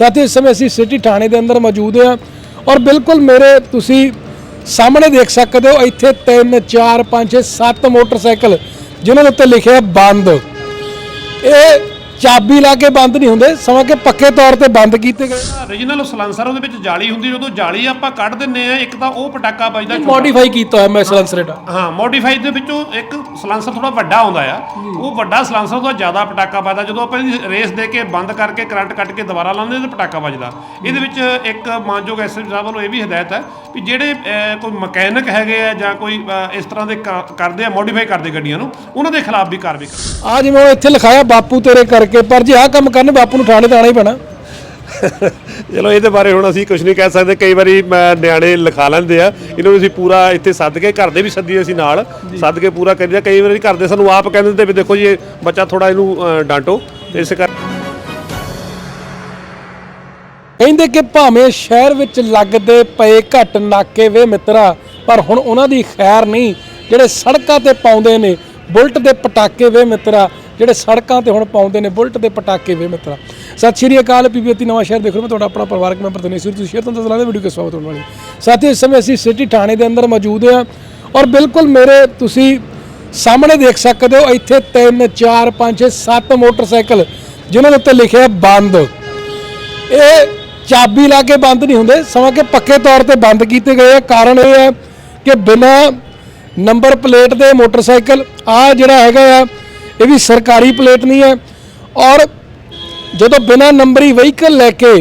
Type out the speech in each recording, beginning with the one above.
ਸਾਥੀ, ਇਸ ਸਮੇਂ ਅਸੀਂ ਸਿਟੀ ਥਾਣੇ ਦੇ ਅੰਦਰ ਮੌਜੂਦ ਹਾਂ ਔਰ ਬਿਲਕੁਲ ਮੇਰੇ ਤੁਸੀਂ ਸਾਹਮਣੇ ਦੇਖ ਸਕਦੇ ਹੋ, ਇੱਥੇ 3 4 5 6 7 ਮੋਟਰਸਾਈਕਲ ਜਿਨ੍ਹਾਂ ਦੇ ਉੱਤੇ ਲਿਖਿਆ ਬੰਦ। ਇਹ ਚਾਬੀ ਲਾ ਕੇ ਬੰਦ ਨਹੀਂ ਹੁੰਦੇ ਸਮਾਂ ਕਿ ਪੱਕੇ ਤੌਰ ਤੇ ਬੰਦ ਕੀਤੇ ਗਏ। ਰੀਜਨਲ ਸਲੈਂਸਰ ਉਹਦੇ ਵਿੱਚ ਜਾਲੀ ਹੁੰਦੀ ਜਦੋਂ ਜਾਲੀ ਆਪਾਂ ਕੱਢ ਦਿੰਨੇ ਆ ਇੱਕ ਤਾਂ ਉਹ ਪਟਾਕਾ ਵੱਜਦਾ। ਮੋਡੀਫਾਈ ਕੀਤਾ ਹੋਇਆ ਮੈਂ ਸਲੈਂਸਰ ਦਾ। ਹਾਂ ਮੋਡੀਫਾਈ ਦੇ ਵਿੱਚੋਂ ਇੱਕ ਸਲੈਂਸਰ ਥੋੜਾ ਵੱਡਾ ਆਉਂਦਾ ਆ। ਉਹ ਵੱਡਾ ਸਲੈਂਸਰ ਤੋਂ ਜ਼ਿਆਦਾ ਪਟਾਕਾ ਵੱਜਦਾ ਜਦੋਂ ਆਪਾਂ ਇਹਦੀ ਰੇਸ ਦੇ ਕੇ ਬੰਦ ਕਰਕੇ ਕਰੰਟ ਕੱਟ ਕੇ ਦੁਬਾਰਾ ਲਾਉਂਦੇ ਤਾਂ ਪਟਾਕਾ ਵੱਜਦਾ। ਇਹਦੇ ਵਿੱਚ ਇੱਕ ਮਾਨਯੋਗ ਐਸਐਸ ਸਾਹਿਬ ਵੱਲੋਂ ਇਹ ਵੀ ਹਦਾਇਤ ਹੈ ਵੀ ਜਿਹੜੇ ਕੋਈ ਮਕੈਨਿਕ ਹੈਗੇ ਆ ਜਾਂ ਕੋਈ ਇਸ ਤਰ੍ਹਾਂ ਦੇ ਕਰਦੇ ਆ ਮੋਡੀਫਾਈ ਕਰਦੇ ਗੱਡੀਆਂ ਨੂੰ ਉਹਨਾਂ ਦੇ ਖਿਲਾਫ ਵੀ ਕਾਰਵਾਈ ਕਰੋ ਆ ਜਿਵੇਂ ਉਹ ਇੱਥੇ ਲਿਖਾਇਆ ਬਾਪੂ ਤੇਰੇ ਕਰਕੇ ਪਰ ਜੇ ਆਹ ਕੰਮ ਕਰਨ ਬਾਪੂ ਨੂੰ ਥਾਣੇ ਤੇ ਆਣਾ ਹੀ ਪੈਣਾ। ਚਲੋ ਇਹਦੇ ਬਾਰੇ ਹੁਣ ਅਸੀਂ ਕੁਝ ਨਹੀਂ ਕਹਿ ਸਕਦੇ। ਕਈ ਵਾਰੀ ਮੈਂ ਨਿਆਣੇ ਲਿਖਾ ਲੈਂਦੇ ਆ। ਇਹਨੂੰ ਅਸੀਂ ਪੂਰਾ ਇੱਥੇ ਸੱਦ ਕੇ ਘਰ ਦੇ ਵੀ ਸੱਦੀਏ ਅਸੀਂ ਨਾਲ। ਸੱਦ ਕੇ ਪੂਰਾ ਕਰੀਦਾ। ਕਈ ਵਾਰੀ ਘਰ ਦੇ ਸਾਨੂੰ ਆਪ ਕਹਿੰਦੇ ਤੇ ਵੀ ਦੇਖੋ ਜੀ ਇਹ ਬੱਚਾ ਥੋੜਾ ਇਹਨੂੰ ਅ, ਡਾਂਟੋ। ਤੇ ਇਸ ਕਰ ਕਹਿੰਦੇ ਕਿ ਭਾਵੇਂ ਸ਼ਹਿਰ ਵਿੱਚ ਲੱਗਦੇ ਪਏ ਘੱਟ ਨਾਕੇ ਵੇ ਮਿੱਤਰਾ ਪਰ ਹੁਣ ਉਹਨਾਂ ਦੀ ਖੈਰ ਨਹੀਂ। ਜਿਹੜੇ ਸੜਕਾਂ ਤੇ ਪਾਉਂਦੇ ਨੇ ਬੁਲਟ ਦੇ ਪਟਾਕੇ ਵੇ ਮਿੱਤਰਾ ਜਿਹੜੇ ਸੜਕਾਂ ਤੇ ਹੁਣ ਪਾਉਂਦੇ ਨੇ, ਬੁਲਟ ਦੇ ਪਟਾਕੇ ਵੇ ਮਿੱਤਰਾ। ਸਤਿ ਸ਼੍ਰੀ ਅਕਾਲ ਪੀਪੀਤੀ ਨਵਾਂ ਸ਼ਹਿਰ ਦੇਖ ਰਹੇ ਮੈਂ ਤੁਹਾਡਾ ਆਪਣਾ ਪਰਿਵਾਰਕ ਮੈਂਬਰ ਦਿਨੇਸ਼ ਸੂਰੀ ਤੁਸੀਂ ਸ਼ੇਅਰ ਤੋਂ ਚਲਾਉਂਦੇ ਵੀਡੀਓ ਕੇ ਸਵਾਗਤ ਹੋਣ ਵਾਲੀ। ਸਾਥੀਓ, ਇਸ ਸਮੇਂ ਅਸੀਂ ਸਿਟੀ ਥਾਣੇ ਦੇ ਅੰਦਰ ਮੌਜੂਦ ਹਾਂ ਔਰ ਬਿਲਕੁਲ ਮੇਰੇ ਤੁਸੀਂ ਸਾਹਮਣੇ ਦੇਖ ਸਕਦੇ ਹੋ, ਇੱਥੇ 3 4 5 6 7 ਮੋਟਰਸਾਈਕਲ, ਜਿਨ੍ਹਾਂ ਦੇ ਉੱਤੇ ਲਿਖਿਆ ਬੰਦ। ਇਹ ਚਾਬੀ ਲਾ ਕੇ ਬੰਦ ਨਹੀਂ ਹੁੰਦੇ ਸਮਾਂ ਕਿ ਪੱਕੇ ਤੌਰ ਤੇ ਬੰਦ ਕੀਤੇ ਗਏ ਆ। ਕਾਰਨ ਇਹ ਹੈ ਕਿ ਬਿਨਾ ਨੰਬਰ ਪਲੇਟ ਦੇ ਮੋਟਰਸਾਈਕਲ ਆ ਜਿਹੜਾ ਹੈਗਾ ਆ ਇਹ ਵੀ ਸਰਕਾਰੀ ਪਲੇਟ ਨਹੀਂ ਹੈ। ਔਰ ਜਦੋਂ ਬਿਨਾ ਨੰਬਰੀ ਵਹੀਕਲ ਲੈ ਕੇ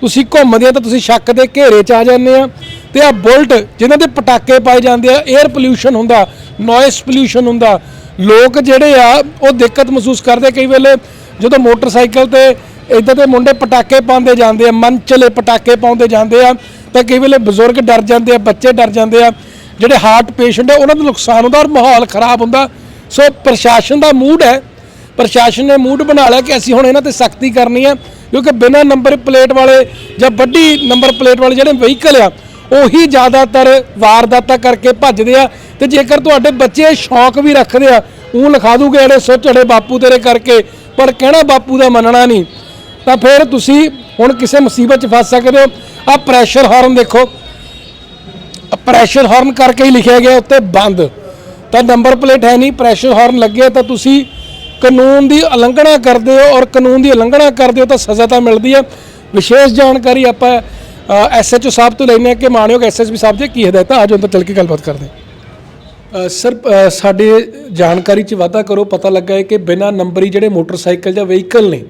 ਤੁਸੀਂ ਘੁੰਮਦੇ ਆ ਤਾਂ ਤੁਸੀਂ ਸ਼ੱਕ ਦੇ ਘੇਰੇ 'ਚ ਆ ਜਾਂਦੇ ਆ। ਤੇ ਆ ਬੁਲਟ ਜਿਨ੍ਹਾਂ ਦੇ ਪਟਾਕੇ ਪਾਏ ਜਾਂਦੇ ਆ 에ਅਰ ਪੋਲਿਊਸ਼ਨ ਹੁੰਦਾ ਨੋਇਸ ਪੋਲਿਊਸ਼ਨ ਹੁੰਦਾ, ਲੋਕ ਜਿਹੜੇ ਆ, ਉਹ ਦਿੱਕਤ ਮਹਿਸੂਸ ਕਰਦੇ ਕਈ ਵੇਲੇ। ਜਦੋਂ ਮੋਟਰਸਾਈਕਲ ਤੇ ਇਦਾਂ ਦੇ ਮੁੰਡੇ ਪਟਾਕੇ ਪਾਉਂਦੇ ਜਾਂਦੇ ਆ ਮਨ ਚਲੇ ਪਟਾਕੇ ਪਾਉਂਦੇ ਜਾਂਦੇ ਆ, ਤਾਂ ਕਈ ਵੇਲੇ ਬਜ਼ੁਰਗ ਡਰ ਜਾਂਦੇ ਆ, ਬੱਚੇ ਡਰ ਜਾਂਦੇ ਆ। ਜਿਹੜੇ ਹਾਰਟ ਪੇਸ਼ੈਂਟ ਆ, ਉਹਨਾਂ ਨੂੰ ਨੁਕਸਾਨ ਹੁੰਦਾ ਔਰ ਮਾਹੌਲ ਖਰਾਬ ਹੁੰਦਾ। ਸੋ ਪ੍ਰਸ਼ਾਸਨ ਦਾ ਮੂਡ ਹੈ। ਪ੍ਰਸ਼ਾਸਨ ਨੇ ਮੂਡ ਬਣਾ ਲਿਆ ਕਿ ਅਸੀਂ ਹੁਣ ਇਹਨਾਂ ਤੇ ਸਖਤੀ ਕਰਨੀ ਹੈ, ਕਿਉਂਕਿ ਬਿਨਾਂ ਨੰਬਰ ਪਲੇਟ ਵਾਲੇ ਜਾਂ ਵੱਡੀ ਨੰਬਰ ਪਲੇਟ ਵਾਲੇ ਜਿਹੜੇ ਵਹੀਕਲ ਆ, ਉਹੀ ਜ਼ਿਆਦਾਤਰ ਵਾਰਦਾਤਾਂ ਕਰਕੇ ਭੱਜਦੇ ਆ। ਤੇ ਜੇਕਰ ਤੁਹਾਡੇ ਬੱਚੇ ਸ਼ੌਂਕ ਵੀ ਰੱਖਦੇ ਆ ਉਹ ਲਿਖਾ ਦੂਗੇ ਜਿਹੜੇ ਸੁੱਚੜੇ ਬਾਪੂ ਤੇਰੇ ਕਰਕੇ ਪਰ ਕਹਿਣਾ ਬਾਪੂ ਦਾ ਮੰਨਣਾ ਨਹੀਂ। ਤਾਂ ਫਿਰ ਤੁਸੀਂ ਹੁਣ ਕਿਸੇ ਮੁਸੀਬਤ 'ਚ ਫਸ ਸਕਦੇ ਹੋ। ਆ ਪ੍ਰੈਸ਼ਰ ਹਾਰਨ ਦੇਖੋ। ਪ੍ਰੈਸ਼ਰ ਹਾਰਨ ਕਰਕੇ ਹੀ ਲਿਖਿਆ ਗਿਆ ਉੱਤੇ ਬੰਦ। ਤਾਂ ਨੰਬਰ ਪਲੇਟ ਹੈ ਨਹੀਂ ਪ੍ਰੈਸ਼ਰ ਹਾਰਨ ਲੱਗੇ ਤਾਂ ਤੁਸੀਂ ਕਾਨੂੰਨ ਦੀ ਉਲੰਘਣਾ ਕਰਦੇ ਹੋ ਔਰ ਕਾਨੂੰਨ ਦੀ ਉਲੰਘਣਾ ਕਰਦੇ ਹੋ ਤਾਂ ਸਜ਼ਾ ਤਾਂ ਮਿਲਦੀ ਹੈ ਵਿਸ਼ੇਸ਼ ਜਾਣਕਾਰੀ ਆਪਾਂ ਐਸਐਚਓ ਸਾਹਿਬ ਤੋਂ ਲੈਣੇ ਕਿ ਮਾਨਯੋਗ ਐਸਐਸਪੀ ਸਾਹਿਬ ਜੀ, ਕੀ ਹਦਾਇਤਾਂ? ਅੱਜ ਅੰਦਰ ਚੱਲ ਕੇ ਗੱਲਬਾਤ ਕਰਦੇ ਹਾਂ। ਸਰ ਸਾਡੇ ਜਾਣਕਾਰੀ 'ਚ ਵਾਧਾ ਕਰੋ, ਪਤਾ ਲੱਗਾ ਹੈ ਕਿ ਬਿਨਾਂ ਨੰਬਰੀ ਜਿਹੜੇ ਮੋਟਰਸਾਈਕਲ ਜਾਂ ਵਹੀਕਲ ਨੇ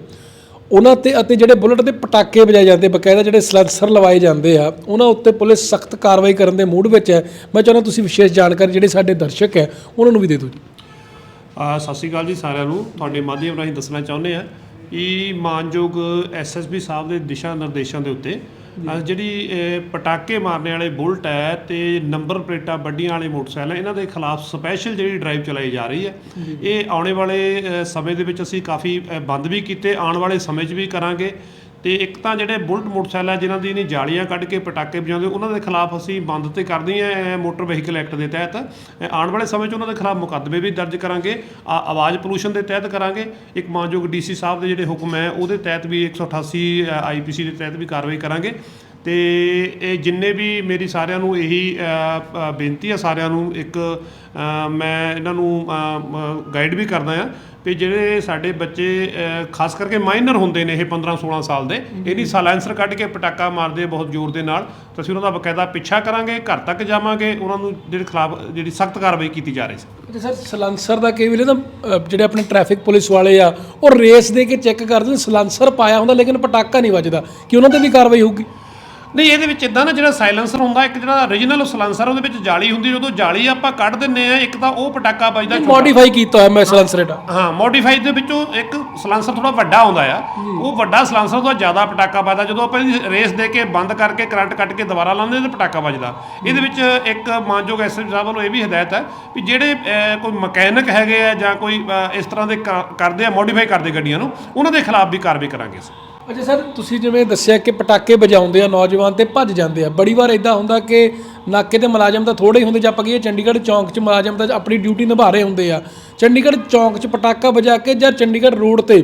ਉਹਨਾਂ ਤੇ ਅਤੇ ਜਿਹੜੇ ਬੁਲਟ ਦੇ ਪਟਾਕੇ ਵਜਾਏ ਜਾਂਦੇ, ਬਕਾਇਦਾ ਜਿਹੜੇ ਸਲੈਂਸਰ ਲਵਾਏ ਜਾਂਦੇ ਆ, ਉਹਨਾਂ ਉੱਤੇ ਪੁਲਿਸ ਸਖਤ ਕਾਰਵਾਈ ਕਰਨ ਦੇ ਮੂਡ ਵਿੱਚ ਹੈ। ਮੈਂ ਚਾਹੁੰਦਾ ਤੁਸੀਂ ਵਿਸ਼ੇਸ਼ ਜਾਣਕਾਰੀ ਜਿਹੜੇ ਸਾਡੇ ਦਰਸ਼ਕ ਹੈ, ਉਹਨਾਂ ਨੂੰ ਵੀ ਦੇ ਦਿਓ ਜੀ। ਸਤਿ ਸ਼੍ਰੀ ਅਕਾਲ ਜੀ ਸਾਰਿਆਂ ਨੂੰ। ਤੁਹਾਡੇ ਮਾਧਿਅਮ ਰਾਹੀਂ ਦੱਸਣਾ ਚਾਹੁੰਦੇ ਆ ਕਿ ਮਾਨਯੋਗ ਐਸਐਸਬੀ ਸਾਹਿਬ ਦੇ ਦਿਸ਼ਾ ਨਿਰਦੇਸ਼ਾਂ ਦੇ ਉੱਤੇ ਜਿਹੜੀ ਪਟਾਕੇ ਮਾਰਨੇ ਵਾਲੇ ਬੁਲਟ ਹੈ ਤੇ ਨੰਬਰ ਪਲੇਟਾਂ ਵੱਡੀਆਂ ਵਾਲੇ ਮੋਟਰਸਾਈਕਲ ਇਹਨਾਂ ਦੇ ਖਿਲਾਫ ਸਪੈਸ਼ਲ ਜਿਹੜੀ ਡਰਾਈਵ ਚਲਾਈ ਜਾ ਰਹੀ ਹੈ। ਇਹ ਆਉਣੇ ਵਾਲੇ ਸਮੇਂ ਦੇ ਵਿੱਚ ਅਸੀਂ ਕਾਫੀ ਬੰਦ ਵੀ ਕੀਤੇ ਆਉਣ ਵਾਲੇ ਸਮੇਂ 'ਚ ਵੀ ਕਰਾਂਗੇ। ਤੇ ਇੱਕ ਤਾਂ ਜਿਹੜੇ ਬੁਲਟ ਮੋਟਰਸਾਈਕਲ ਹੈ ਜਿਨ੍ਹਾਂ ਦੀ ਨਹੀਂ ਜਾਲੀਆਂ ਕੱਢ ਕੇ ਪਟਾਕੇ ਵਜਾਉਂਦੇ, ਉਹਨਾਂ ਦੇ ਖਿਲਾਫ ਅਸੀਂ ਬੰਦ ਤੇ ਕਰਦੇ ਹਾਂ ਮੋਟਰ ਵਹੀਕਲ ਐਕਟ ਦੇ ਤਹਿਤ। ਆਉਣ ਵਾਲੇ ਸਮੇਂ 'ਚ ਉਹਨਾਂ ਦੇ ਖਿਲਾਫ ਮੁਕੱਦਮੇ ਵੀ ਦਰਜ ਕਰਾਂਗੇ, ਆ- ਆਵਾਜ਼ ਪੋਲੂਸ਼ਨ ਦੇ ਤਹਿਤ ਕਰਾਂਗੇ। ਇੱਕ ਮਾਨਯੋਗ ਡੀਸੀ ਸਾਹਿਬ ਦੇ ਜਿਹੜੇ ਹੁਕਮ ਹੈ, ਉਹਦੇ ਤਹਿਤ ਵੀ 188 ਆਈਪੀਸੀ ਦੇ ਤਹਿਤ ਵੀ ਕਾਰਵਾਈ ਕਰਾਂਗੇ। ਤੇ ਇਹ ਜਿੰਨੇ ਵੀ ਮੇਰੀ ਸਾਰਿਆਂ ਨੂੰ ਇਹੀ ਬੇਨਤੀ ਆ ਸਾਰਿਆਂ ਨੂੰ, ਇੱਕ ਮੈਂ ਇਹਨਾਂ ਨੂੰ ਗਾਈਡ ਵੀ ਕਰਦਾ ਆ ਵੀ ਜਿਹੜੇ ਸਾਡੇ ਬੱਚੇ ਖਾਸ ਕਰਕੇ ਮਾਈਨਰ ਹੁੰਦੇ ਨੇ ਇਹ 15 16 ਸਾਲ ਦੇ ਇਹਦੀ ਸਾਇਲੈਂਸਰ ਕੱਢ ਕੇ ਪਟਾਕਾ ਮਾਰਦੇ ਬਹੁਤ ਜ਼ੋਰ ਦੇ ਨਾਲ, ਤਾਂ ਅਸੀਂ ਉਹਨਾਂ ਦਾ ਬਕਾਇਦਾ ਪਿੱਛਾ ਕਰਾਂਗੇ, ਘਰ ਤੱਕ ਜਾਵਾਂਗੇ, ਉਹਨਾਂ ਨੂੰ ਜਿਹੜੇ ਖਿਲਾਫ, ਜਿਹੜੀ ਸਖਤ ਕਾਰਵਾਈ ਕੀਤੀ ਜਾ ਰਹੀ ਸੀ। ਤੇ ਸਰ ਸਲੈਂਸਰ ਦਾ ਕਈ ਵੇਲੇ ਨਾ ਜਿਹੜੇ ਆਪਣੇ ਟ੍ਰੈਫਿਕ ਪੁਲਿਸ ਵਾਲੇ ਆ, ਉਹ ਰੇਸ ਦੇ ਕੇ ਚੈੱਕ ਕਰਦੇ ਨੇ ਸਲੈਂਸਰ ਪਾਇਆ ਹੁੰਦਾ, ਲੇਕਿਨ ਪਟਾਕਾ ਨਹੀਂ ਵੱਜਦਾ, ਕਿ ਉਹਨਾਂ ਤੇ ਵੀ ਕਾਰਵਾਈ ਹੋਊਗੀ? ਨਹੀਂ ਇਹਦੇ ਵਿੱਚ ਇਦਾਂ ਨਾ ਜਿਹੜਾ ਸਾਇਲੈਂਸਰ ਹੁੰਦਾ ਇੱਕ ਜਿਹੜਾ origignal ਸਲੈਂਸਰ ਉਹਦੇ ਵਿੱਚ ਜਾਲੀ ਹੁੰਦੀ ਜਦੋਂ ਜਾਲੀ ਆਪਾਂ ਕੱਢ ਦਿੰਨੇ ਆ ਇੱਕ ਤਾਂ ਉਹ ਪਟਾਕਾ ਵੱਜਦਾ ਛੋਟਾ। ਮੋਡੀਫਾਈ ਕੀਤਾ ਹੋਇਆ ਮੈਂ ਸਲੈਂਸਰ ਦਾ ਹਾਂ ਮੋਡੀਫਾਈ ਦੇ ਵਿੱਚੋਂ ਇੱਕ ਸਲੈਂਸਰ ਥੋੜਾ ਵੱਡਾ ਆਉਂਦਾ ਆ। ਉਹ ਵੱਡਾ ਸਲੈਂਸਰ ਤੋਂ ਜ਼ਿਆਦਾ ਪਟਾਕਾ ਵੱਜਦਾ। ਜਦੋਂ ਆਪਾਂ ਇਹਦੀ ਰੇਸ ਦੇ ਕੇ ਬੰਦ ਕਰਕੇ ਕਰੰਟ ਕੱਟ ਕੇ ਦੁਬਾਰਾ ਲਾਉਂਦੇ ਤਾਂ ਪਟਾਕਾ ਵੱਜਦਾ। ਇਹਦੇ ਵਿੱਚ ਇੱਕ ਮਾਨਯੋਗ ਐਸਐਸ ਸਾਹਿਬ ਵੱਲੋਂ ਇਹ ਵੀ ਹਦਾਇਤ ਹੈ ਵੀ ਜਿਹੜੇ ਕੋਈ ਮਕੈਨਿਕ ਹੈਗੇ ਆ ਜਾਂ ਕੋਈ ਇਸ ਤਰ੍ਹਾਂ ਦੇ ਕਰਦੇ ਆ ਮੋਡੀਫਾਈ ਕਰਦੇ ਗੱਡੀਆਂ ਨੂੰ ਉਹਨਾਂ ਦੇ ਖਿਲਾਫ ਵੀ ਕਾਰਵਾਈ ਕਰਾਂਗੇ ਅਸੀਂ। ਅੱਛਾ ਸਰ, ਤੁਸੀਂ ਜਿਵੇਂ ਦੱਸਿਆ ਕਿ ਪਟਾਕੇ ਵਜਾਉਂਦੇ ਆ, ਨੌਜਵਾਨ ਤੇ ਭੱਜ ਜਾਂਦੇ ਆ, ਬੜੀ ਵਾਰ ਇਦਾਂ ਹੁੰਦਾ ਕਿ ਨਾਕੇ ਤੇ ਮੁਲਾਜ਼ਮ ਤਾਂ ਥੋੜੇ ਹੀ ਹੁੰਦੇ, ਜੇ ਆਪਾਂ ਕਹੀਏ ਚੰਡੀਗੜ੍ਹ ਚੌਂਕ 'ਚ ਮੁਲਾਜ਼ਮ ਤਾਂ ਆਪਣੀ ਡਿਊਟੀ ਨਿਭਾ ਰਹੇ ਹੁੰਦੇ ਆ। ਚੰਡੀਗੜ੍ਹ ਚੌਂਕ 'ਚ ਪਟਾਕਾ ਵਜਾ ਕੇ ਜਾਂ ਚੰਡੀਗੜ੍ਹ ਰੋਡ ਤੇ,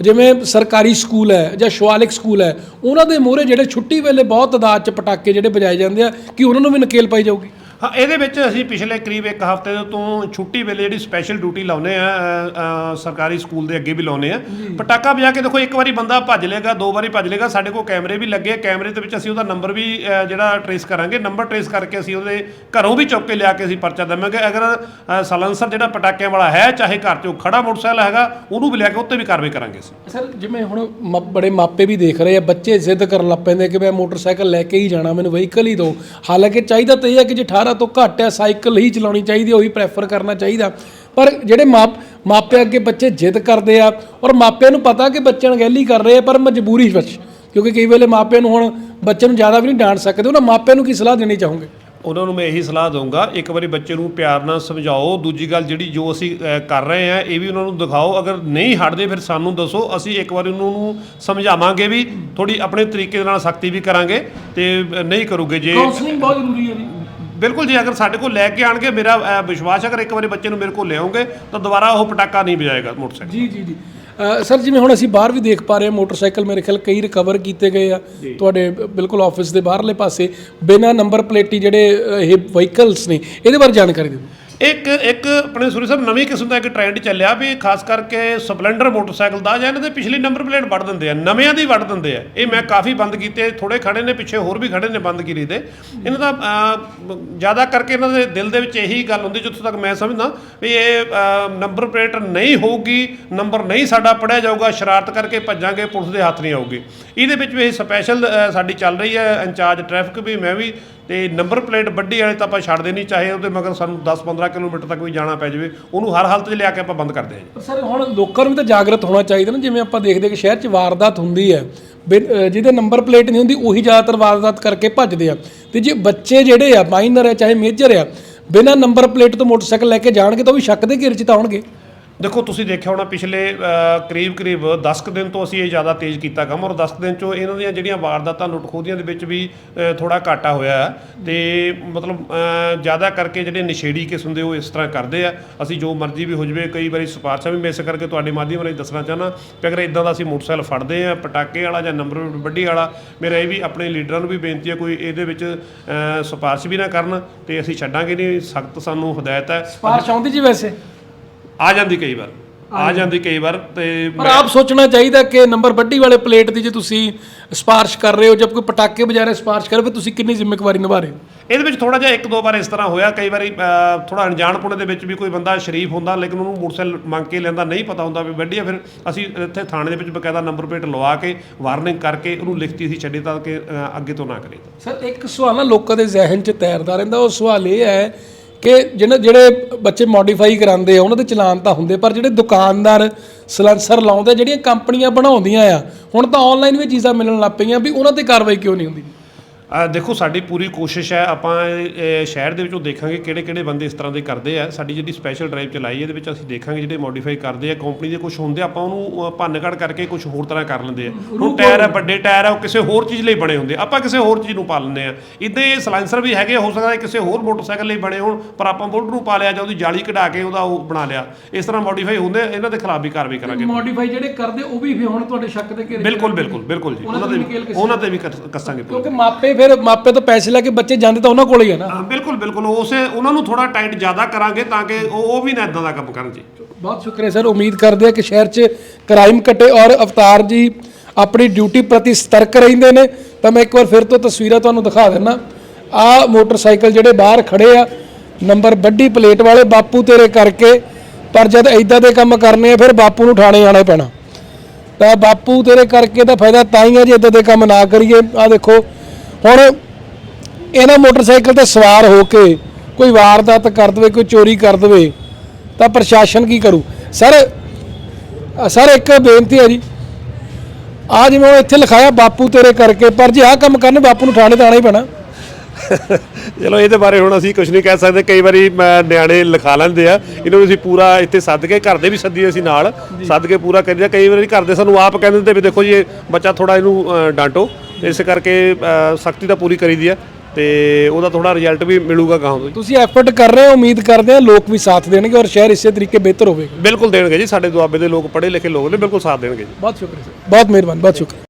ਜਿਵੇਂ ਸਰਕਾਰੀ ਸਕੂਲ ਹੈ ਜਾਂ ਸ਼ਿਵਾਲਿਕ ਸਕੂਲ ਹੈ, ਉਹਨਾਂ ਦੇ ਮੂਹਰੇ ਜਿਹੜੇ ਛੁੱਟੀ ਵੇਲੇ ਬਹੁਤ ਤਾਦਾਦ 'ਚ ਪਟਾਕੇ ਜਿਹੜੇ ਵਜਾਏ ਜਾਂਦੇ ਆ, ਕਿ ਉਹਨਾਂ ਨੂੰ ਵੀ ਨਕੇਲ ਪਾਈ ਜਾਊਗੀ? ਹਾਂ ਇਹਦੇ ਵਿੱਚ ਅਸੀਂ ਪਿਛਲੇ ਕਰੀਬ ਇੱਕ ਹਫ਼ਤੇ ਤੋਂ ਛੁੱਟੀ ਵੇਲੇ ਜਿਹੜੀ ਸਪੈਸ਼ਲ ਡਿਊਟੀ ਲਾਉਨੇ ਆ ਸਰਕਾਰੀ ਸਕੂਲ ਦੇ ਅੱਗੇ ਵੀ ਲਾਉਨੇ ਆ। ਪਟਾਕਾ ਵਜਾ ਕੇ ਦੇਖੋ ਇੱਕ ਵਾਰੀ ਬੰਦਾ ਭੱਜ ਲੇਗਾ ਦੋ ਵਾਰੀ ਭੱਜ ਲੇਗਾ ਸਾਡੇ ਕੋਲ ਕੈਮਰੇ ਵੀ ਲੱਗੇ ਆ। ਕੈਮਰੇ ਦੇ ਵਿੱਚ ਅਸੀਂ ਉਹਦਾ ਨੰਬਰ ਵੀ ਜਿਹੜਾ ਟਰੇਸ ਕਰਾਂਗੇ। ਨੰਬਰ ਟਰੇਸ ਕਰਕੇ ਅਸੀਂ ਉਹਦੇ ਘਰੋਂ ਵੀ ਚੁੱਕ ਕੇ ਲਿਆ ਕੇ ਅਸੀਂ ਪਰਚਾ ਦੇਵਾਂਗੇ। ਅਗਰ ਸਲੈਂਸਰ ਜਿਹੜਾ ਪਟਾਕਿਆਂ ਵਾਲਾ ਹੈ ਚਾਹੇ ਘਰ 'ਚੋਂ ਖੜਾ ਮੋਟਰਸਾਈਕਲ ਹੈਗਾ ਉਹਨੂੰ ਵੀ ਲਿਆ ਕੇ ਉੱਤੇ ਵੀ ਕਾਰਵਾਈ ਕਰਾਂਗੇ ਅਸੀਂ। ਸਰ ਜਿਵੇਂ ਹੁਣ ਬੜੇ ਮਾਪੇ ਵੀ ਦੇਖ ਰਹੇ ਆ ਬੱਚੇ ਜ਼ਿੱਦ ਕਰਨ ਲੱਗ ਪੈਂਦੇ ਕਿ ਮੈਂ ਮੋਟਰਸਾਈਕਲ ਲੈ ਕੇ ਹੀ ਜਾਣਾ ਮੈਨੂੰ ਵਹੀਕਲ ਹੀ ਦਿਓ। ਹਾਲਾਂਕਿ ਚਾਹੀਦਾ ਤਾਂ ਇਹ ਹੈ ਕਿ ਜੇ 18 ਤੋਂ ਘੱਟ ਹੈ ਸਾਈਕਲ ਹੀ ਚਲਾਉਣੀ ਚਾਹੀਦੀ ਹੈ ਉਹੀ ਪ੍ਰੈਫਰ ਕਰਨਾ ਚਾਹੀਦਾ। ਪਰ ਜਿਹੜੇ ਮਾਪ ਮਾਪੇ ਅੱਗੇ ਬੱਚੇ ਜ਼ਿੱਦ ਕਰਦੇ ਆ ਔਰ ਮਾਪਿਆਂ ਨੂੰ ਪਤਾ ਕਿ ਬੱਚੇ ਅਣਗਹਿਲੀ ਕਰ ਰਹੇ ਆ ਪਰ ਮਜਬੂਰੀ ਵਿੱਚ ਕਿਉਂਕਿ ਕਈ ਵੇਲੇ ਮਾਪਿਆਂ ਨੂੰ ਹੁਣ ਬੱਚੇ ਨੂੰ ਜ਼ਿਆਦਾ ਵੀ ਨਹੀਂ ਡਾਂਟ ਸਕਦੇ ਉਹਨਾਂ ਮਾਪਿਆਂ ਨੂੰ ਕੀ ਸਲਾਹ ਦੇਣੀ ਚਾਹੋਗੇ? ਉਹਨਾਂ ਨੂੰ ਮੈਂ ਇਹੀ ਸਲਾਹ ਦਊਂਗਾ ਇੱਕ ਵਾਰੀ ਬੱਚੇ ਨੂੰ ਪਿਆਰ ਨਾਲ ਸਮਝਾਓ ਦੂਜੀ ਗੱਲ ਜਿਹੜੀ ਜੋ ਅਸੀਂ ਕਰ ਰਹੇ ਆ ਇਹ ਵੀ ਉਹਨਾਂ ਨੂੰ ਦਿਖਾਓ ਅਗਰ ਨਹੀਂ ਹਟਦੇ ਫਿਰ ਸਾਨੂੰ ਦੱਸੋ ਅਸੀਂ ਇੱਕ ਵਾਰੀ ਉਹਨਾਂ ਨੂੰ ਸਮਝਾਵਾਂਗੇ ਵੀ ਥੋੜੀ ਆਪਣੇ ਤਰੀਕੇ ਦੇ ਨਾਲ ਸਖਤੀ ਵੀ ਕਰਾਂਗੇ ਤੇ ਨਹੀਂ ਕਰੋਗੇ ਜੇ ਕਾਉਂਸਲਿੰਗ ਬਹੁਤ ਜ਼ਰੂਰੀ ਹੈ ਜੀ। ਬਿਲਕੁਲ ਜੀ ਅਗਰ ਸਾਡੇ ਕੋਲ ਲੈ ਕੇ ਆਣਗੇ ਮੇਰਾ ਵਿਸ਼ਵਾਸ ਹੈ ਅਗਰ ਇੱਕ ਵਾਰੀ ਬੱਚੇ ਨੂੰ ਮੇਰੇ ਕੋਲ ਲਿਆਉਂਗੇ ਤਾਂ ਦੁਬਾਰਾ ਉਹ ਪਟਾਕਾ ਨਹੀਂ ਵਜਾਏਗਾ ਮੋਟਰਸਾਈਕਲ। ਜੀ ਜੀ ਜੀ। ਸਰ ਜਿਵੇਂ ਹੁਣ ਅਸੀਂ ਬਾਹਰ ਵੀ ਦੇਖ ਪਾ ਰਹੇ ਹਾਂ ਮੋਟਰਸਾਈਕਲ ਮੇਰੇ ਖਿਆਲ ਕਈ ਰਿਕਵਰ ਕੀਤੇ ਗਏ ਆ। ਤੁਹਾਡੇ ਬਿਲਕੁਲ ਆਫਿਸ ਦੇ ਬਾਹਰਲੇ ਪਾਸੇ। ਬਿਨਾਂ ਨੰਬਰ ਪਲੇਟੀ ਜਿਹੜੇ ਇਹ ਵਹੀਕਲਸ ਨੇ ਇਹਦੇ ਬਾਰੇ ਜਾਣਕਾਰੀ ਦਿਓ। ਇੱਕ ਇੱਕ ਆਪਣੇ ਸੂਰੀ ਸਾਹਿਬ ਨਵੀਂ ਕਿਸਮ ਦਾ ਇੱਕ ਟ੍ਰੈਂਡ ਚੱਲਿਆ ਵੀ ਖਾਸ ਕਰਕੇ ਸਪਲੈਂਡਰ ਮੋਟਰਸਾਈਕਲ ਦਾ, ਜਾਂ ਇਹਨਾਂ ਦੇ ਪਿਛਲੀ ਨੰਬਰ ਪਲੇਟ ਵੱਢ ਦਿੰਦੇ ਆ, ਨਵਿਆਂ ਦੀ ਵੱਢ ਦਿੰਦੇ ਆ। ਇਹ ਮੈਂ ਕਾਫੀ ਬੰਦ ਕੀਤੇ ਥੋੜੇ ਖੜੇ ਨੇ, ਪਿੱਛੇ ਹੋਰ ਵੀ ਖੜੇ ਨੇ ਬੰਦ ਕੀਤੇ ਦੇ। ਇਹਨਾਂ ਦਾ ਜ਼ਿਆਦਾ ਕਰਕੇ ਇਹਨਾਂ ਦੇ ਦਿਲ ਦੇ ਵਿੱਚ ਇਹੀ ਗੱਲ ਹੁੰਦੀ ਜਿੱਥੋਂ ਤੱਕ ਮੈਂ ਸਮਝਦਾ ਵੀ ਇਹ ਨੰਬਰ ਪਲੇਟ ਨਹੀਂ ਹੋਊਗੀ ਨੰਬਰ ਨਹੀਂ ਸਾਡਾ ਪੜਿਆ ਜਾਊਗਾ, ਸ਼ਰਾਰਤ ਕਰਕੇ ਭੱਜਾਂਗੇ, ਪੁਲਿਸ ਦੇ ਹੱਥ ਨਹੀਂ ਆਊਗੀ। ਇਹਦੇ ਵਿੱਚ ਵੀ ਇਹ ਸਪੈਸ਼ਲ ਸਾਡੀ ਚੱਲ ਰਹੀ ਹੈ, ਇੰਚਾਰਜ ਟ੍ਰੈਫਿਕ ਵੀ, ਮੈਂ ਵੀ ਤੇ ਨੰਬਰ ਪਲੇਟ ਵੱਡੀ ਵਾਲੇ ਤਾਂ ਆਪਾਂ ਛੱਡਦੇ ਨਹੀਂ ਚਾਹੇ ਉਹਦੇ ਮਗਰ ਸਾਨੂੰ 10-15 ਕਿਲੋਮੀਟਰ ਤੱਕ ਵੀ ਜਾਣਾ ਪੈ ਜਾਵੇ ਉਹਨੂੰ ਹਰ ਹਾਲਤ 'ਚ ਲਿਆ ਕੇ ਆਪਾਂ ਬੰਦ ਕਰਦੇ ਹਾਂ ਜੀ। ਪਰ ਸਰ ਹੁਣ ਲੋਕਾਂ ਨੂੰ ਵੀ ਤਾਂ ਜਾਗਰਤ ਹੋਣਾ ਚਾਹੀਦਾ ਨਾ ਜਿਵੇਂ ਆਪਾਂ ਦੇਖਦੇ ਕਿ ਸ਼ਹਿਰ 'ਚ ਵਾਰਦਾਤ ਹੁੰਦੀ ਹੈ। ਬਿਨ- ਅ, ਜਿਹਦੇ ਨੰਬਰ ਪਲੇਟ ਨਹੀਂ ਹੁੰਦੀ ਉਹੀ ਜ਼ਿਆਦਾਤਰ ਵਾਰਦਾਤ ਕਰਕੇ ਭੱਜਦੇ ਆ। ਤੇ ਜੇ ਬੱਚੇ ਜਿਹੜੇ ਆ ਮਾਈਨਰ ਆ ਚਾਹੇ ਮੇਜਰ ਆ ਬਿਨਾਂ ਨੰਬਰ ਪਲੇਟ ਤੋਂ ਮੋਟਰਸਾਈਕਲ ਲੈ ਕੇ ਜਾਣਗੇ ਤਾਂ ਉਹ ਵੀ ਸ਼ੱਕ ਦੇ ਘੇਰੇ 'ਚ ਤਾਂ ਆਉਣਗੇ। ਦੇਖੋ ਤੁਸੀਂ ਦੇਖਿਆ ਹੋਣਾ ਪਿਛਲੇ ਕਰੀਬ ਕਰੀਬ 10 ਕੁ ਦਿਨ ਤੋਂ ਅਸੀਂ ਇਹ ਜ਼ਿਆਦਾ ਤੇਜ਼ ਕੀਤਾ ਕੰਮ ਔਰ 10 ਕੁ ਦਿਨ ਚੋਂ ਇਹਨਾਂ ਦੀਆਂ ਜਿਹੜੀਆਂ ਵਾਰਦਾਤਾਂ ਲੁੱਟ ਖੋਹਦੀਆਂ ਦੇ ਵਿੱਚ ਵੀ ਅ, ਥੋੜਾ ਘਾਟਾ ਹੋਇਆ ਹੈ। ਤੇ ਮਤਲਬ ਜ਼ਿਆਦਾ ਕਰਕੇ ਜਿਹੜੇ ਨਸ਼ੇੜੀ ਕਿਸਮ ਦੇ ਉਹ ਇਸ ਤਰ੍ਹਾਂ ਕਰਦੇ ਆ। ਅਸੀਂ ਜੋ ਮਰਜ਼ੀ ਵੀ ਹੋ ਜਵੇ ਕਈ ਵਾਰੀ ਸਿਫਾਰਸ਼ਾਂ ਵੀ ਮਿਸ ਕਰਕੇ ਤੁਹਾਡੇ ਮਾਧਿਅਮ ਰਾਹੀਂ ਦੱਸਣਾ ਚਾਹਨਾ ਕਿ ਅਗਰ ਇਦਾਂ ਦਾ ਅਸੀਂ ਮੋਟਰਸਾਈਕਲ ਫੜਦੇ ਆ ਪਟਾਕੇ ਵਾਲਾ ਜਾਂ ਨੰਬਰ ਵੱਡੀ ਵਾਲਾ ਮੇਰਾ ਇਹ ਵੀ ਆਪਣੇ ਲੀਡਰਾਂ ਨੂੰ ਵੀ ਬੇਨਤੀ ਹੈ ਕੋਈ ਇਹਦੇ ਵਿੱਚ ਸਿਫਾਰਸ਼ ਵੀ ਨਾ ਕਰਨ ਤੇ ਅਸੀਂ ਛੱਡਾਂਗੇ ਨਹੀਂ। ਸਖਤ ਸਾਨੂੰ ਹਦਾਇਤ ਹੈ। ਸਿਫਾਰਸ਼ ਆਉਂਦੀ ਜੀ ਵੈਸੇ? ਆ ਜਾਂਦੀ ਕਈ ਵਾਰ ਆ ਜਾਂਦੀ ਕਈ ਵਾਰ ਤੇ ਪਰ ਆਪ ਸੋਚਣਾ ਚਾਹੀਦਾ ਕਿ ਨੰਬਰ ਵੱਡੀ ਵਾਲੇ ਪਲੇਟ ਦੀ ਜੇ ਤੁਸੀਂ ਸਪਾਰਸ਼ ਕਰ ਰਹੇ ਹੋ ਜਦ ਕੋਈ ਪਟਾਕੇ ਵਜਾ ਰਿਹਾ ਸਪਾਰਸ਼ ਕਰ ਰਹੇ ਹੋ, ਫਿਰ ਤੁਸੀਂ ਕਿੰਨੀ ਜ਼ਿੰਮੇਵਾਰੀ ਨਿਭਾ ਰਹੇ ਹੋ? ਇਹਦੇ ਵਿੱਚ ਥੋੜਾ ਜਿਹਾ ਇੱਕ ਦੋ ਵਾਰ ਇਸ ਤਰ੍ਹਾਂ ਹੋਇਆ ਕਈ ਵਾਰੀ ਥੋੜਾ ਅਣਜਾਣਪੁਣੇ ਦੇ ਵਿੱਚ ਵੀ ਕੋਈ ਬੰਦਾ ਸ਼ਰੀਫ ਹੁੰਦਾ ਲੇਕਿਨ ਉਹਨੂੰ ਮੋਟਰਸਾਈਕਲ ਮੰਗ ਕੇ ਲੈਂਦਾ ਨਹੀਂ ਪਤਾ ਹੁੰਦਾ ਵੀ ਵੱਡੀ ਆ ਫਿਰ ਅਸੀਂ ਇੱਥੇ ਥਾਣੇ ਦੇ ਵਿੱਚ ਬਕਾਇਦਾ ਨੰਬਰ ਪਲੇਟ ਲਵਾ ਕੇ ਵਾਰਨਿੰਗ ਕਰਕੇ ਉਹਨੂੰ ਲਿਖਤੀ ਅਸੀਂ ਛੱਡੀ ਤਾਂ ਕਿ ਅੱਗੇ ਤੋਂ ਨਾ ਕਰੇ। ਸਰ ਇੱਕ ਸਵਾਲ ਨਾ ਲੋਕਾਂ ਦੇ ਜ਼ਿਹਨ 'ਚ ਤੈਰਦਾ ਰਹਿੰਦਾ ਉਹ ਸਵਾਲ ਇਹ ਹੈ ਕਿ ਜਿਹਨਾਂ ਜਿਹੜੇ ਬੱਚੇ ਮੋਡੀਫਾਈ ਕਰਾਉਂਦੇ ਆ, ਉਹਨਾਂ ਦੇ ਚਲਾਨ ਤਾਂ ਹੁੰਦੇ ਪਰ ਜਿਹੜੇ ਦੁਕਾਨਦਾਰ ਸਲੈਂਸਰ ਲਾਉਂਦੇ ਜਿਹੜੀਆਂ ਕੰਪਨੀਆਂ ਬਣਾਉਂਦੀਆਂ ਆ, ਹੁਣ ਤਾਂ ਆਨਲਾਈਨ ਵੀ ਚੀਜ਼ਾਂ ਮਿਲਣ ਲੱਗ ਪਈਆਂ ਵੀ ਉਹਨਾਂ ਤੇ ਕਾਰਵਾਈ ਕਿਉਂ ਨਹੀਂ ਹੁੰਦੀ? ਦੇਖੋ ਸਾਡੀ ਪੂਰੀ ਕੋਸ਼ਿਸ਼ ਹੈ ਆਪਾਂ ਸ਼ਹਿਰ ਦੇ ਵਿੱਚੋਂ ਦੇਖਾਂਗੇ ਕਿਹੜੇ ਕਿਹੜੇ ਬੰਦੇ ਇਸ ਤਰ੍ਹਾਂ ਦੇ ਕਰਦੇ ਆ। ਸਾਡੀ ਜਿਹੜੀ ਸਪੈਸ਼ਲ ਡਰਾਈਵ ਚਲਾਈ ਇਹਦੇ ਵਿੱਚ ਅਸੀਂ ਦੇਖਾਂਗੇ ਜਿਹੜੇ ਮੋਡੀਫਾਈ ਕਰਦੇ ਆ। ਕੰਪਨੀ ਦੇ ਕੁਝ ਹੁੰਦੇ ਆ, ਆਪਾਂ ਉਹਨੂੰ ਅ, ਭੰਨ-ਘੜ ਕਰਕੇ ਕੁਝ ਹੋਰ ਤਰ੍ਹਾਂ ਕਰ ਲੈਂਦੇ ਆ। ਹੁਣ ਟਾਇਰ ਆ ਵੱਡੇ ਟਾਇਰ ਆ ਉਹ ਕਿਸੇ ਹੋਰ ਚੀਜ਼ ਲਈ ਬਣੇ ਹੁੰਦੇ ਆਪਾਂ ਕਿਸੇ ਹੋਰ ਚੀਜ਼ ਨੂੰ ਪਾ ਲੈਂਦੇ ਆ। ਇਦਾਂ ਇਹ ਸਲਾਈਸਰ ਵੀ ਹੈਗੇ ਹੋ ਸਕਦਾ ਕਿਸੇ ਹੋਰ ਮੋਟਰਸਾਈਕਲ ਲਈ ਬਣੇ ਹੋਣ ਪਰ ਆਪਾਂ ਬੁਲਟ ਨੂੰ ਪਾ ਲਿਆ ਜਾਂ ਉਹਦੀ ਜਾਲੀ ਕਢਾ ਕੇ ਉਹਦਾ ਉਹ ਬਣਾ ਲਿਆ। ਇਸ ਤਰ੍ਹਾਂ ਮੋਡੀਫਾਈ ਹੁੰਦੇ ਇਹਨਾਂ ਦੇ ਖਿਲਾਫ ਵੀ ਕਾਰਵਾਈ ਕਰਾਂਗੇ। ਮੋਡੀਫਾਈ ਜਿਹੜੇ ਕਰਦੇ ਉਹ ਵੀ ਫਿਰ ਹੁਣ ਤੁਹਾਡੇ ਸ਼ੱਕ ਦੇ ਘੇਰੇ ਬਿਲਕੁਲ ਬਿਲਕੁਲ ਬਿਲਕੁਲ ਜੀ। ਉਹਨਾਂ ਤੇ ਤੇ ਵੀ ਉਹਨਾਂ ਤੇ ਵੀ ਕੱਸ- ਕੱਸਾਂਗੇ। ਕਿਉਂਕਿ ਮਾਪੇ ਫਿਰ ਮਾਪੇ ਤੋਂ ਪੈਸੇ ਲੈ ਕੇ ਬੱਚੇ ਜਾਂਦੇ ਤਾਂ ਉਹਨਾਂ ਕੋਲ ਹੀ ਆ ਨਾ। ਹਾਂ ਬਿਲਕੁਲ ਬਿਲਕੁਲ। ਉਸੇ ਉਹਨਾਂ ਨੂੰ ਥੋੜਾ ਟਾਈਟ ਜ਼ਿਆਦਾ ਕਰਾਂਗੇ ਤਾਂ ਕਿ ਉਹ ਉਹ ਵੀ ਨਾ ਇਦਾਂ ਦਾ ਕੰਮ ਕਰਨ ਜੀ। ਬਹੁਤ ਸ਼ੁਕਰੀਆ ਸਰ ਉਮੀਦ ਕਰਦੇ ਆ ਕਿ ਸ਼ਹਿਰ 'ਚ ਕ੍ਰਾਈਮ ਘਟੇ ਔਰ ਅਵਤਾਰ ਜੀ ਆਪਣੀ ਡਿਊਟੀ ਪ੍ਰਤੀ ਸਤਰਕ ਰਹਿੰਦੇ ਨੇ। ਤਾਂ ਮੈਂ ਇੱਕ ਵਾਰ ਫਿਰ ਤੋਂ ਤਸਵੀਰਾਂ ਤੁਹਾਨੂੰ ਦਿਖਾ ਦਿੰਨਾ ਆ ਮੋਟਰਸਾਈਕਲ ਜਿਹੜੇ ਬਾਹਰ ਖੜੇ ਆ ਨੰਬਰ ਵੱਡੀ ਪਲੇਟ ਵਾਲੇ ਬਾਪੂ ਤੇਰੇ ਕਰਕੇ। ਪਰ ਜਦ ਐਦਾਂ ਦੇ ਕੰਮ ਕਰਨੇ ਆ ਫਿਰ ਬਾਪੂ ਨੂੰ ਥਾਣੇ ਆਣਾ ਪੈਣਾ। ਤਾਂ ਬਾਪੂ ਤੇਰੇ ਕਰਕੇ ਤਾਂ ਫਾਇਦਾ ਤਾਂ ਹੀ ਆ ਜੇ ਇਦਾਂ ਦੇ ਕੰਮ ਨਾ ਕਰੀਏ। ਆ ਦੇਖੋ ਹੁਣ ਇਹਨਾਂ ਮੋਟਰਸਾਈਕਲ ਤੇ ਸਵਾਰ ਹੋ ਕੇ ਕੋਈ ਵਾਰਦਾਤ ਕਰ ਦਵੇ ਕੋਈ ਚੋਰੀ ਕਰ ਦਵੇ ਤਾਂ ਪ੍ਰਸ਼ਾਸਨ ਕੀ ਕਰੂ? ਸਰ ਸਰ ਇੱਕ ਬੇਨਤੀ ਹੈ ਜੀ। ਆ ਜਿਵੇਂ ਉਹ ਇੱਥੇ ਲਿਖਾਇਆ ਬਾਪੂ ਤੇਰੇ ਕਰਕੇ ਪਰ ਜੇ ਆਹ ਕੰਮ ਕਰਨ ਬਾਪੂ ਨੂੰ ਥਾਣੇ ਤਾਂ ਆਣਾ ਹੀ ਪੈਣਾ। ਚਲੋ ਇਹਦੇ ਬਾਰੇ ਹੁਣ ਅਸੀਂ ਕੁਝ ਨਹੀਂ ਕਹਿ ਸਕਦੇ। ਕਈ ਵਾਰੀ ਮੈਂ ਨਿਆਣੇ ਲਿਖਾ ਲੈਂਦੇ ਆ। ਇਹਨਾਂ ਅਸੀਂ ਪੂਰਾ ਇੱਥੇ ਸੱਦ ਕੇ ਘਰ ਦੇ ਵੀ ਸੱਦੀਏ ਅਸੀਂ ਨਾਲ। ਸੱਦ ਕੇ ਪੂਰਾ ਕਰੀਦਾ। ਕਈ ਵਾਰੀ ਘਰ ਦੇ ਸਾਨੂੰ ਆਪ ਕਹਿੰਦੇ ਨੇ ਵੀ ਦੇਖੋ ਜੀ ਇਹ ਬੱਚਾ ਥੋੜਾ ਇਹਨੂੰ ਡਾਂਟੋ। ਇਸ ਕਰਕੇ ਸਖਤੀ ਤਾਂ ਪੂਰੀ ਕਰੀਦੀ ਆ ਤੇ ਉਹਦਾ ਥੋੜਾ ਰਿਜ਼ਲਟ ਵੀ ਮਿਲੂਗਾ ਗਾਹਾਂ ਤੋਂ। ਤੁਸੀਂ ਐਫਰਟ ਕਰ ਰਹੇ ਹੋ ਉਮੀਦ ਕਰਦੇ ਹਾਂ ਲੋਕ ਵੀ ਸਾਥ ਦੇਣਗੇ ਔਰ ਸ਼ਹਿਰ ਇਸੇ ਤਰੀਕੇ ਬਿਹਤਰ ਹੋਵੇਗਾ। ਬਿਲਕੁਲ ਦੇਣਗੇ ਜੀ ਸਾਡੇ ਦੁਆਬੇ ਦੇ ਲੋਕ ਪੜ੍ਹੇ ਲਿਖੇ ਲੋਕ ਨੇ ਬਿਲਕੁਲ ਸਾਥ ਦੇਣਗੇ ਜੀ। ਬਹੁਤ ਸ਼ੁਕਰੀਆ ਬਹੁਤ ਮਿਹਰਬਾਨੀ ਬਹੁਤ ਸ਼ੁਕਰੀਆ।